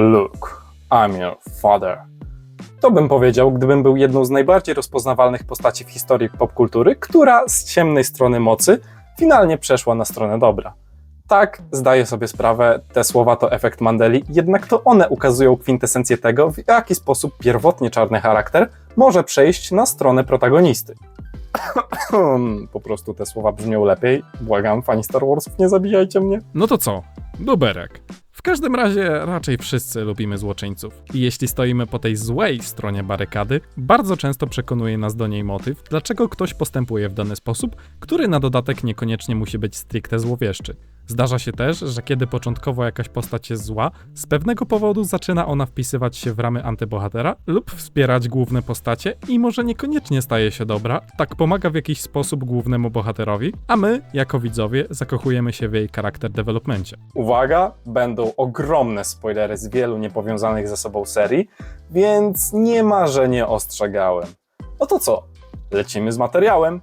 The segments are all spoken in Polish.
Luke, I'm your father. To bym powiedział, gdybym był jedną z najbardziej rozpoznawalnych postaci w historii popkultury, która z ciemnej strony mocy finalnie przeszła na stronę dobra. Tak, zdaję sobie sprawę, te słowa to efekt Mandeli, jednak to one ukazują kwintesencję tego, w jaki sposób pierwotnie czarny charakter może przejść na stronę protagonisty. po prostu te słowa brzmią lepiej. Błagam, fani Star Warsów, nie zabijajcie mnie. No to co? Duberek. W każdym razie raczej wszyscy lubimy złoczyńców. I jeśli stoimy po tej złej stronie barykady, bardzo często przekonuje nas do niej motyw, dlaczego ktoś postępuje w dany sposób, który na dodatek niekoniecznie musi być stricte złowieszczy. Zdarza się też, że kiedy początkowo jakaś postać jest zła, z pewnego powodu zaczyna ona wpisywać się w ramy antybohatera lub wspierać główne postacie i może niekoniecznie staje się dobra, tak pomaga w jakiś sposób głównemu bohaterowi, a my, jako widzowie, zakochujemy się w jej charakter developmencie. Uwaga, będą ogromne spoilery z wielu niepowiązanych ze sobą serii, więc nie ma, że nie ostrzegałem. No to co? Lecimy z materiałem.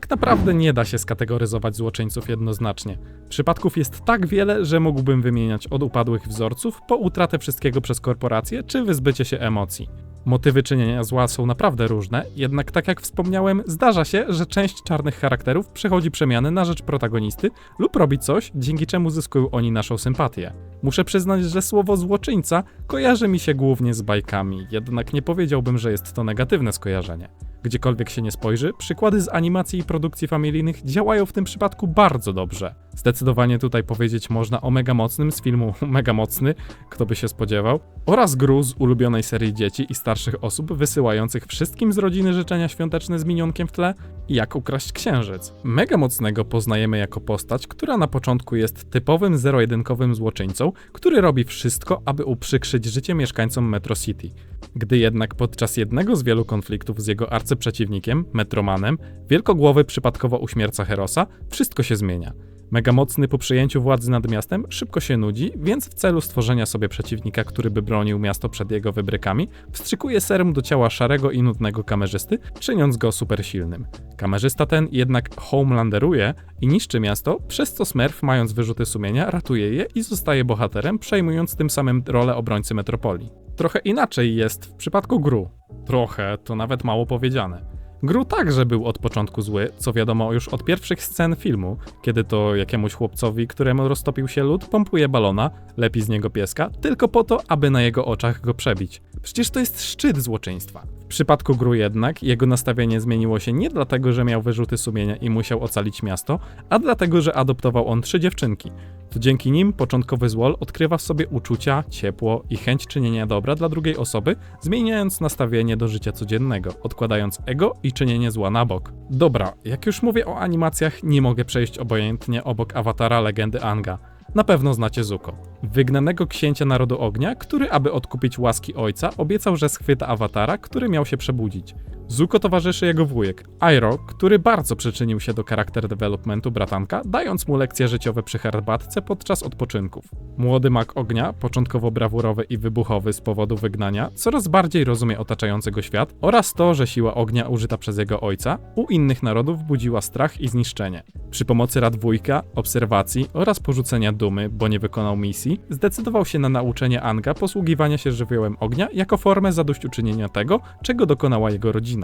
Tak naprawdę nie da się skategoryzować złoczyńców jednoznacznie. Przypadków jest tak wiele, że mógłbym wymieniać od upadłych wzorców po utratę wszystkiego przez korporacje czy wyzbycie się emocji. Motywy czynienia zła są naprawdę różne, jednak tak jak wspomniałem, zdarza się, że część czarnych charakterów przechodzi przemiany na rzecz protagonisty lub robi coś, dzięki czemu zyskują oni naszą sympatię. Muszę przyznać, że słowo złoczyńca kojarzy mi się głównie z bajkami, jednak nie powiedziałbym, że jest to negatywne skojarzenie. Gdziekolwiek się nie spojrzy, przykłady z animacji i produkcji familijnych działają w tym przypadku bardzo dobrze. Zdecydowanie tutaj powiedzieć można o Mega Mocnym z filmu Mega Mocny, kto by się spodziewał, oraz Gru z ulubionej serii dzieci i starszych osób wysyłających wszystkim z rodziny życzenia świąteczne z minionkiem w tle i jak ukraść księżyc. Mega Mocnego poznajemy jako postać, która na początku jest typowym zero-jedynkowym złoczyńcą, który robi wszystko, aby uprzykrzyć życie mieszkańcom Metro City. Gdy jednak podczas jednego z wielu konfliktów z jego arcyprzeciwnikiem, Metromanem, wielkogłowy przypadkowo uśmierca Herosa, wszystko się zmienia. Megamocny po przejęciu władzy nad miastem szybko się nudzi, więc w celu stworzenia sobie przeciwnika, który by bronił miasto przed jego wybrykami, wstrzykuje serum do ciała szarego i nudnego kamerzysty, czyniąc go supersilnym. Kamerzysta ten jednak homelanderuje i niszczy miasto, przez co Smurf, mając wyrzuty sumienia, ratuje je i zostaje bohaterem, przejmując tym samym rolę obrońcy metropolii. Trochę inaczej jest w przypadku Gru. Trochę to nawet mało powiedziane. Gru także był od początku zły, co wiadomo już od pierwszych scen filmu, kiedy to jakiemuś chłopcowi, któremu roztopił się lód, pompuje balona, lepi z niego pieska, tylko po to, aby na jego oczach go przebić. Przecież to jest szczyt złoczyństwa. Przypadku Gru jednak jego nastawienie zmieniło się nie dlatego, że miał wyrzuty sumienia i musiał ocalić miasto, a dlatego, że adoptował on trzy dziewczynki. To dzięki nim początkowy złol odkrywa w sobie uczucia, ciepło i chęć czynienia dobra dla drugiej osoby, zmieniając nastawienie do życia codziennego, odkładając ego i czynienie zła na bok. Dobra, jak już mówię o animacjach, nie mogę przejść obojętnie obok awatara legendy Anga. Na pewno znacie Zuko. Wygnanego księcia narodu ognia, który, aby odkupić łaski ojca, obiecał, że schwyta awatara, który miał się przebudzić. Zuko towarzyszy jego wujek, Airo, który bardzo przyczynił się do charakter developmentu bratanka, dając mu lekcje życiowe przy herbatce podczas odpoczynków. Młody mag ognia, początkowo brawurowy i wybuchowy z powodu wygnania, coraz bardziej rozumie otaczający go świat oraz to, że siła ognia użyta przez jego ojca u innych narodów budziła strach i zniszczenie. Przy pomocy rad wujka, obserwacji oraz porzucenia dumy, bo nie wykonał misji, zdecydował się na nauczenie Anga posługiwania się żywiołem ognia jako formę zadośćuczynienia tego, czego dokonała jego rodzina.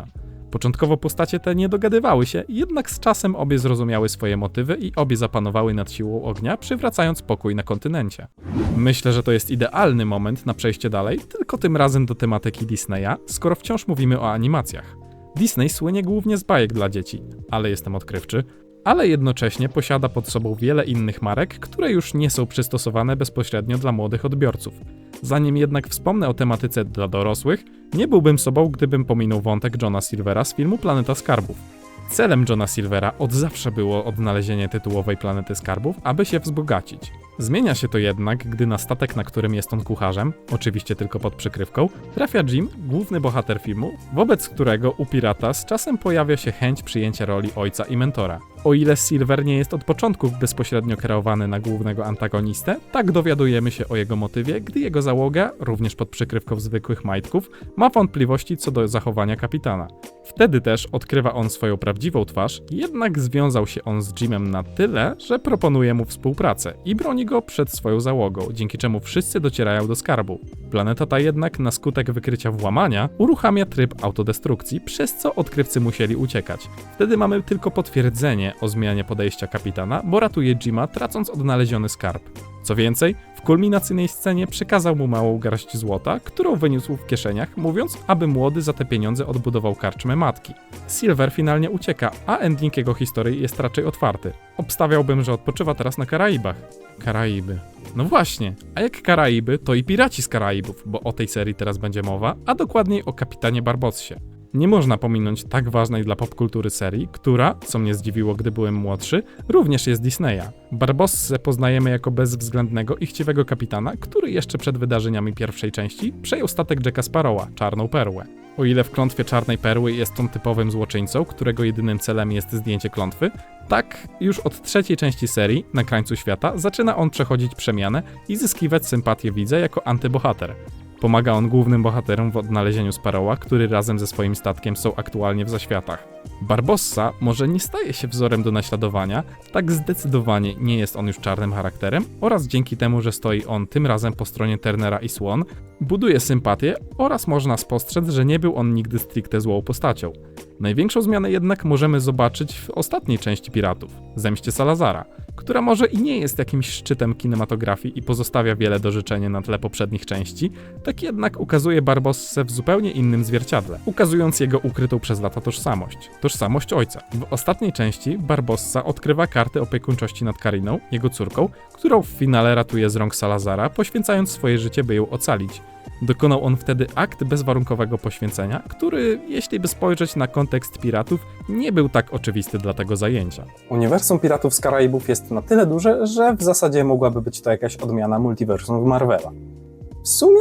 Początkowo postacie te nie dogadywały się, jednak z czasem obie zrozumiały swoje motywy i obie zapanowały nad siłą ognia, przywracając pokój na kontynencie. Myślę, że to jest idealny moment na przejście dalej, tylko tym razem do tematyki Disneya, skoro wciąż mówimy o animacjach. Disney słynie głównie z bajek dla dzieci, ale jestem odkrywczy, ale jednocześnie posiada pod sobą wiele innych marek, które już nie są przystosowane bezpośrednio dla młodych odbiorców. Zanim jednak wspomnę o tematyce dla dorosłych, nie byłbym sobą, gdybym pominął wątek Johna Silvera z filmu Planeta Skarbów. Celem Johna Silvera od zawsze było odnalezienie tytułowej planety skarbów, aby się wzbogacić. Zmienia się to jednak, gdy na statek, na którym jest on kucharzem, oczywiście tylko pod przykrywką, trafia Jim, główny bohater filmu, wobec którego u pirata z czasem pojawia się chęć przyjęcia roli ojca i mentora. O ile Silver nie jest od początku bezpośrednio kierowany na głównego antagonistę, tak dowiadujemy się o jego motywie, gdy jego załoga, również pod przykrywką zwykłych majtków, ma wątpliwości co do zachowania kapitana. Wtedy też odkrywa on swoją prawdziwą twarz, jednak związał się on z Jimem na tyle, że proponuje mu współpracę i broni go przed swoją załogą, dzięki czemu wszyscy docierają do skarbu. Planeta ta jednak na skutek wykrycia włamania uruchamia tryb autodestrukcji, przez co odkrywcy musieli uciekać. Wtedy mamy tylko potwierdzenie o zmianie podejścia kapitana, bo ratuje Jima, tracąc odnaleziony skarb. Co więcej, w kulminacyjnej scenie przekazał mu małą garść złota, którą wyniósł w kieszeniach, mówiąc, aby młody za te pieniądze odbudował karczmę matki. Silver finalnie ucieka, a ending jego historii jest raczej otwarty. Obstawiałbym, że odpoczywa teraz na Karaibach. Karaiby. No właśnie, a jak Karaiby, to i piraci z Karaibów, bo o tej serii teraz będzie mowa, a dokładniej o kapitanie Barbossie. Nie można pominąć tak ważnej dla popkultury serii, która, co mnie zdziwiło, gdy byłem młodszy, również jest Disneya. Barbossę poznajemy jako bezwzględnego i chciwego kapitana, który jeszcze przed wydarzeniami pierwszej części przejął statek Jacka Sparrowa, Czarną Perłę. O ile w klątwie Czarnej Perły jest on typowym złoczyńcą, którego jedynym celem jest zdjęcie klątwy, tak już od trzeciej części serii, na krańcu świata, zaczyna on przechodzić przemianę i zyskiwać sympatię widza jako antybohater. Pomaga on głównym bohaterom w odnalezieniu Sparrowa, który razem ze swoim statkiem są aktualnie w zaświatach. Barbossa może nie staje się wzorem do naśladowania, tak zdecydowanie nie jest on już czarnym charakterem oraz dzięki temu, że stoi on tym razem po stronie Turnera i Swan, buduje sympatię oraz można spostrzec, że nie był on nigdy stricte złą postacią. Największą zmianę jednak możemy zobaczyć w ostatniej części Piratów, Zemście Salazara, która może i nie jest jakimś szczytem kinematografii i pozostawia wiele do życzenia na tle poprzednich części, tak jednak ukazuje Barbossę w zupełnie innym zwierciadle, ukazując jego ukrytą przez lata tożsamość, tożsamość ojca. W ostatniej części Barbossa odkrywa kartę opiekuńczości nad Kariną, jego córką, którą w finale ratuje z rąk Salazara, poświęcając swoje życie, by ją ocalić. Dokonał on wtedy akt bezwarunkowego poświęcenia, który, jeśli by spojrzeć na kontekst piratów, nie był tak oczywisty dla tego zajęcia. Uniwersum Piratów z Karaibów jest na tyle duże, że w zasadzie mogłaby być to jakaś odmiana multiversum w Marvela. W sumie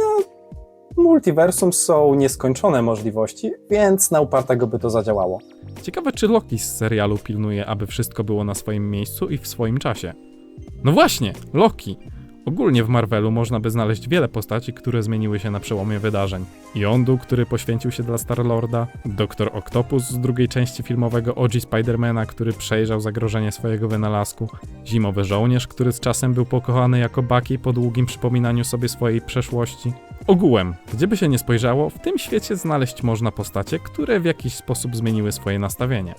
multiversum są nieskończone możliwości, więc na upartego by to zadziałało. Ciekawe, czy Loki z serialu pilnuje, aby wszystko było na swoim miejscu i w swoim czasie. No właśnie, Loki. Ogólnie w Marvelu można by znaleźć wiele postaci, które zmieniły się na przełomie wydarzeń. Yondu, który poświęcił się dla Star-Lorda, Doktor Octopus z drugiej części filmowego OG Spidermana, który przejrzał zagrożenie swojego wynalazku, Zimowy Żołnierz, który z czasem był pokochany jako Bucky po długim przypominaniu sobie swojej przeszłości. Ogółem, gdzieby się nie spojrzało, w tym świecie znaleźć można postacie, które w jakiś sposób zmieniły swoje nastawienie.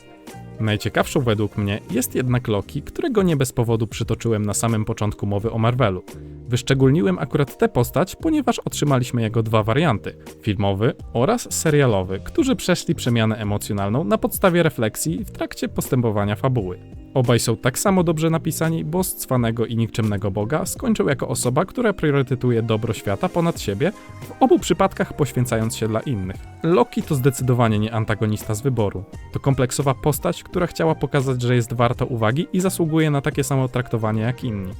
Najciekawszą według mnie jest jednak Loki, którego nie bez powodu przytoczyłem na samym początku mowy o Marvelu. Wyszczególniłem akurat tę postać, ponieważ otrzymaliśmy jego dwa warianty: filmowy oraz serialowy, którzy przeszli przemianę emocjonalną na podstawie refleksji w trakcie postępowania fabuły. Obaj są tak samo dobrze napisani, bo z cwanego i nikczemnego Boga skończył jako osoba, która priorytetuje dobro świata ponad siebie, w obu przypadkach poświęcając się dla innych. Loki to zdecydowanie nie antagonista z wyboru. To kompleksowa postać, która chciała pokazać, że jest warta uwagi i zasługuje na takie samo traktowanie jak inni.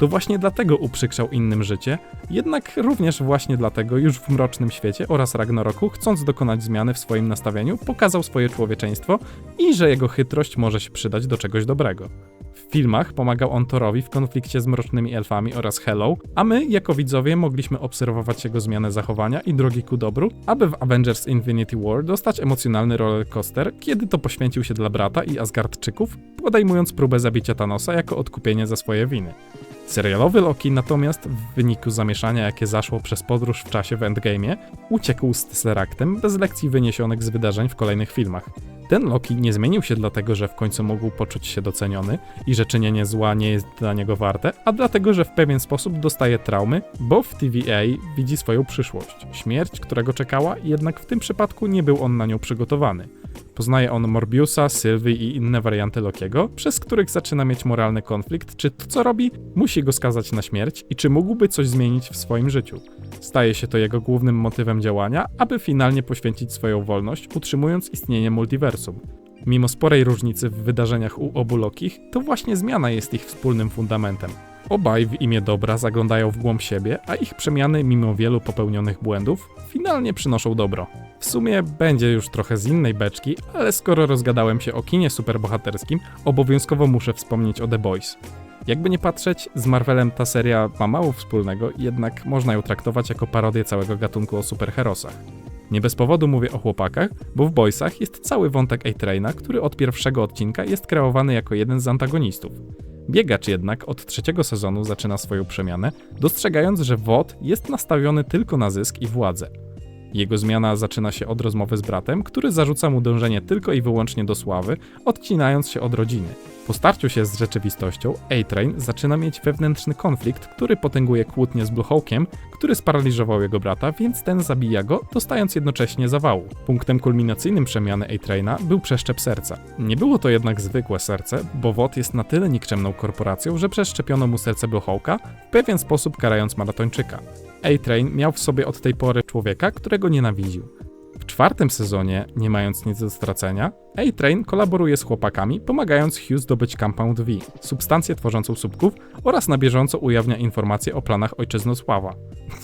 To właśnie dlatego uprzykrzał innym życie, jednak również właśnie dlatego już w Mrocznym Świecie oraz Ragnaroku, chcąc dokonać zmiany w swoim nastawieniu, pokazał swoje człowieczeństwo i że jego chytrość może się przydać do czegoś dobrego. W filmach pomagał on Thorowi w konflikcie z Mrocznymi Elfami oraz Hello, a my, jako widzowie, mogliśmy obserwować jego zmianę zachowania i drogi ku dobru, aby w Avengers Infinity War dostać emocjonalny rollercoaster, kiedy to poświęcił się dla brata i Asgardczyków, podejmując próbę zabicia Thanosa jako odkupienie za swoje winy. Serialowy Loki natomiast w wyniku zamieszania, jakie zaszło przez podróż w czasie w Endgame'ie, uciekł z Tesseractem bez lekcji wyniesionych z wydarzeń w kolejnych filmach. Ten Loki nie zmienił się dlatego, że w końcu mógł poczuć się doceniony i że czynienie zła nie jest dla niego warte, a dlatego, że w pewien sposób dostaje traumy, bo w TVA widzi swoją przyszłość. Śmierć, którego czekała, jednak w tym przypadku nie był on na nią przygotowany. Poznaje on Morbiusa, Sylwii i inne warianty Lokiego, przez których zaczyna mieć moralny konflikt, czy to co robi musi go skazać na śmierć i czy mógłby coś zmienić w swoim życiu. Staje się to jego głównym motywem działania, aby finalnie poświęcić swoją wolność, utrzymując istnienie multiversum. Mimo sporej różnicy w wydarzeniach u obu Lokich, to właśnie zmiana jest ich wspólnym fundamentem. Obaj w imię dobra zaglądają w głąb siebie, a ich przemiany, mimo wielu popełnionych błędów, finalnie przynoszą dobro. W sumie będzie już trochę z innej beczki, ale skoro rozgadałem się o kinie superbohaterskim, obowiązkowo muszę wspomnieć o The Boys. Jakby nie patrzeć, z Marvelem ta seria ma mało wspólnego, jednak można ją traktować jako parodię całego gatunku o superherosach. Nie bez powodu mówię o chłopakach, bo w Boysach jest cały wątek A-Traina, który od pierwszego odcinka jest kreowany jako jeden z antagonistów. Biegacz jednak od trzeciego sezonu zaczyna swoją przemianę, dostrzegając, że WOD jest nastawiony tylko na zysk i władzę. Jego zmiana zaczyna się od rozmowy z bratem, który zarzuca mu dążenie tylko i wyłącznie do sławy, odcinając się od rodziny. Po starciu się z rzeczywistością, A-Train zaczyna mieć wewnętrzny konflikt, który potęguje kłótnię z Bluehawkiem, który sparaliżował jego brata, więc ten zabija go, dostając jednocześnie zawału. Punktem kulminacyjnym przemiany A-Traina był przeszczep serca. Nie było to jednak zwykłe serce, bo WOT jest na tyle nikczemną korporacją, że przeszczepiono mu serce Bluehawka, w pewien sposób karając maratończyka. A-Train miał w sobie od tej pory człowieka, którego nienawidził. W czwartym sezonie, nie mając nic do stracenia, A-Train kolaboruje z chłopakami, pomagając Hugh zdobyć Compound V, substancję tworzącą słupków oraz na bieżąco ujawnia informacje o planach Ojczyznosława.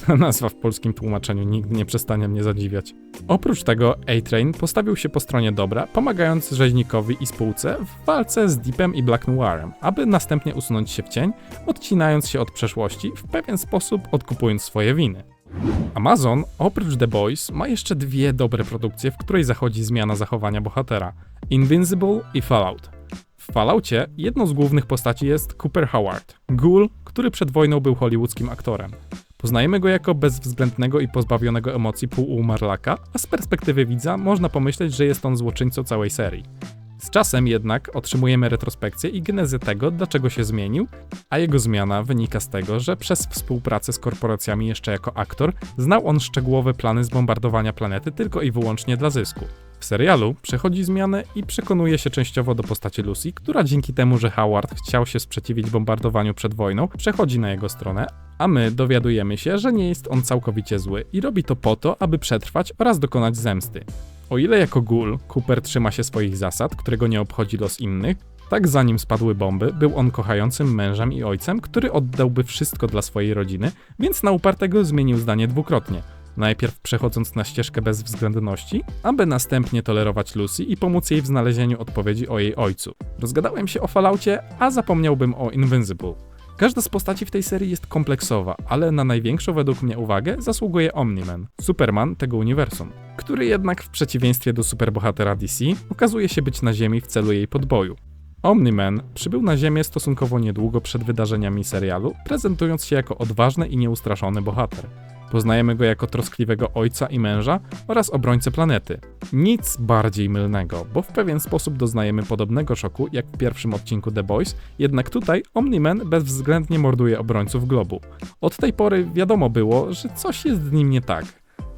Ta nazwa w polskim tłumaczeniu nigdy nie przestanie mnie zadziwiać. Oprócz tego A-Train postawił się po stronie dobra, pomagając rzeźnikowi i spółce w walce z Deepem i Black Noirem, aby następnie usunąć się w cień, odcinając się od przeszłości, w pewien sposób odkupując swoje winy. Amazon, oprócz The Boys, ma jeszcze dwie dobre produkcje, w której zachodzi zmiana zachowania bohatera: Invincible i Fallout. W Falloutie jedną z głównych postaci jest Cooper Howard, ghoul, który przed wojną był hollywoodzkim aktorem. Poznajemy go jako bezwzględnego i pozbawionego emocji półumarlaka, a z perspektywy widza można pomyśleć, że jest on złoczyńcą całej serii. Z czasem jednak otrzymujemy retrospekcję i genezę tego, dlaczego się zmienił, a jego zmiana wynika z tego, że przez współpracę z korporacjami jeszcze jako aktor znał on szczegółowe plany zbombardowania planety tylko i wyłącznie dla zysku. W serialu przechodzi zmianę i przekonuje się częściowo do postaci Lucy, która dzięki temu, że Howard chciał się sprzeciwić bombardowaniu przed wojną, przechodzi na jego stronę, a my dowiadujemy się, że nie jest on całkowicie zły i robi to po to, aby przetrwać oraz dokonać zemsty. O ile jako ghoul Cooper trzyma się swoich zasad, którego nie obchodzi los innych, tak zanim spadły bomby, był on kochającym mężem i ojcem, który oddałby wszystko dla swojej rodziny, więc na upartego zmienił zdanie dwukrotnie. Najpierw przechodząc na ścieżkę bezwzględności, aby następnie tolerować Lucy i pomóc jej w znalezieniu odpowiedzi o jej ojcu. Rozgadałem się o Falloutie, a zapomniałbym o Invincible. Każda z postaci w tej serii jest kompleksowa, ale na największą według mnie uwagę zasługuje Omni-Man, Superman tego uniwersum, który jednak w przeciwieństwie do superbohatera DC okazuje się być na Ziemi w celu jej podboju. Omni-Man przybył na Ziemię stosunkowo niedługo przed wydarzeniami serialu, prezentując się jako odważny i nieustraszony bohater. Poznajemy go jako troskliwego ojca i męża oraz obrońcę planety. Nic bardziej mylnego, bo w pewien sposób doznajemy podobnego szoku jak w pierwszym odcinku The Boys, jednak tutaj Omni-Man bezwzględnie morduje obrońców globu. Od tej pory wiadomo było, że coś jest z nim nie tak.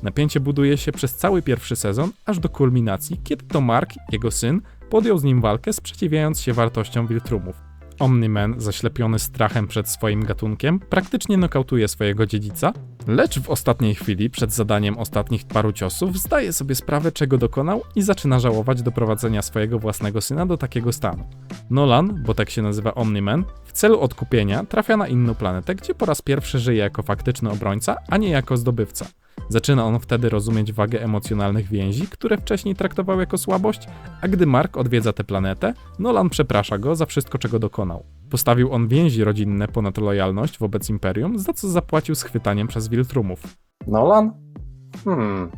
Napięcie buduje się przez cały pierwszy sezon, aż do kulminacji, kiedy to Mark, jego syn, podjął z nim walkę, sprzeciwiając się wartościom Wiltrumów. Omni-Man, zaślepiony strachem przed swoim gatunkiem, praktycznie nokautuje swojego dziedzica, lecz w ostatniej chwili, przed zadaniem ostatnich paru ciosów, zdaje sobie sprawę, czego dokonał i zaczyna żałować doprowadzenia swojego własnego syna do takiego stanu. Nolan, bo tak się nazywa Omni-Man, w celu odkupienia trafia na inną planetę, gdzie po raz pierwszy żyje jako faktyczny obrońca, a nie jako zdobywca. Zaczyna on wtedy rozumieć wagę emocjonalnych więzi, które wcześniej traktował jako słabość, a gdy Mark odwiedza tę planetę, Nolan przeprasza go za wszystko, czego dokonał. Postawił on więzi rodzinne ponad lojalność wobec Imperium, za co zapłacił schwytaniem przez Wiltrumów. Nolan? Hmm.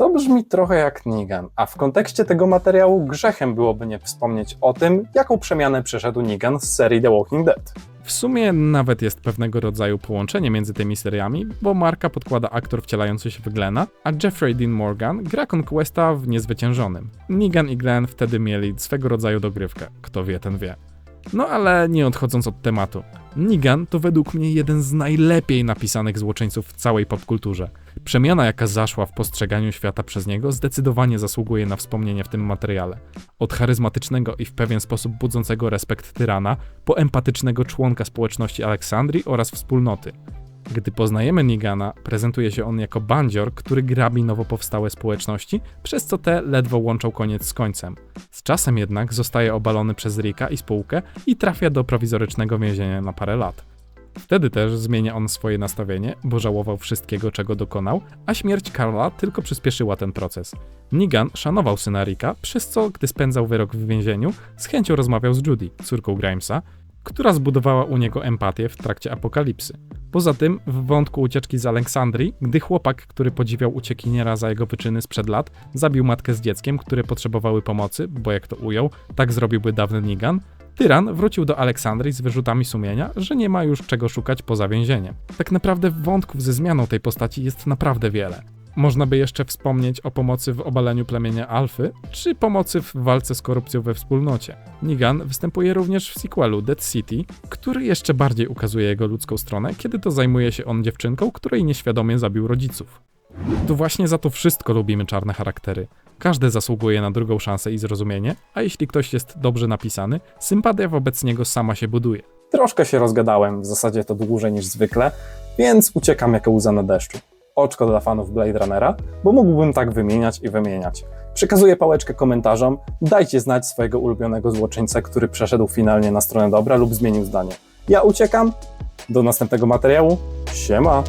To brzmi trochę jak Negan, a w kontekście tego materiału grzechem byłoby nie wspomnieć o tym, jaką przemianę przeszedł Negan z serii The Walking Dead. W sumie nawet jest pewnego rodzaju połączenie między tymi seriami, bo Marka podkłada aktor wcielający się w Glena, a Jeffrey Dean Morgan gra Conquesta w Niezwyciężonym. Negan i Glenn wtedy mieli swego rodzaju dogrywkę, kto wie, ten wie. No ale nie odchodząc od tematu. Negan to według mnie jeden z najlepiej napisanych złoczyńców w całej popkulturze. Przemiana, jaka zaszła w postrzeganiu świata przez niego, zdecydowanie zasługuje na wspomnienie w tym materiale. Od charyzmatycznego i w pewien sposób budzącego respekt tyrana, po empatycznego członka społeczności Aleksandrii oraz wspólnoty. Gdy poznajemy Negana, prezentuje się on jako bandzior, który grabi nowo powstałe społeczności, przez co te ledwo łączą koniec z końcem. Z czasem jednak zostaje obalony przez Rika i spółkę i trafia do prowizorycznego więzienia na parę lat. Wtedy też zmienia on swoje nastawienie, bo żałował wszystkiego, czego dokonał, a śmierć Karla tylko przyspieszyła ten proces. Negan szanował syna Ricka, przez co, gdy spędzał wyrok w więzieniu, z chęcią rozmawiał z Judy, córką Grimesa, która zbudowała u niego empatię w trakcie apokalipsy. Poza tym, w wątku ucieczki z Aleksandrii, gdy chłopak, który podziwiał uciekiniera za jego wyczyny sprzed lat, zabił matkę z dzieckiem, które potrzebowały pomocy, bo jak to ujął, tak zrobiłby dawny Negan, Tyran wrócił do Aleksandrii z wyrzutami sumienia, że nie ma już czego szukać poza więzieniem. Tak naprawdę wątków ze zmianą tej postaci jest naprawdę wiele. Można by jeszcze wspomnieć o pomocy w obaleniu plemienia Alfy, czy pomocy w walce z korupcją we wspólnocie. Negan występuje również w sequelu Dead City, który jeszcze bardziej ukazuje jego ludzką stronę, kiedy to zajmuje się on dziewczynką, której nieświadomie zabił rodziców. To właśnie za to wszystko lubimy czarne charaktery. Każdy zasługuje na drugą szansę i zrozumienie, a jeśli ktoś jest dobrze napisany, sympatia wobec niego sama się buduje. Troszkę się rozgadałem, w zasadzie to dłużej niż zwykle, więc uciekam jako łza na deszczu. Oczko dla fanów Blade Runnera, bo mógłbym tak wymieniać i wymieniać. Przekazuję pałeczkę komentarzom, dajcie znać swojego ulubionego złoczyńcę, który przeszedł finalnie na stronę dobra lub zmienił zdanie. Ja uciekam, do następnego materiału, siema!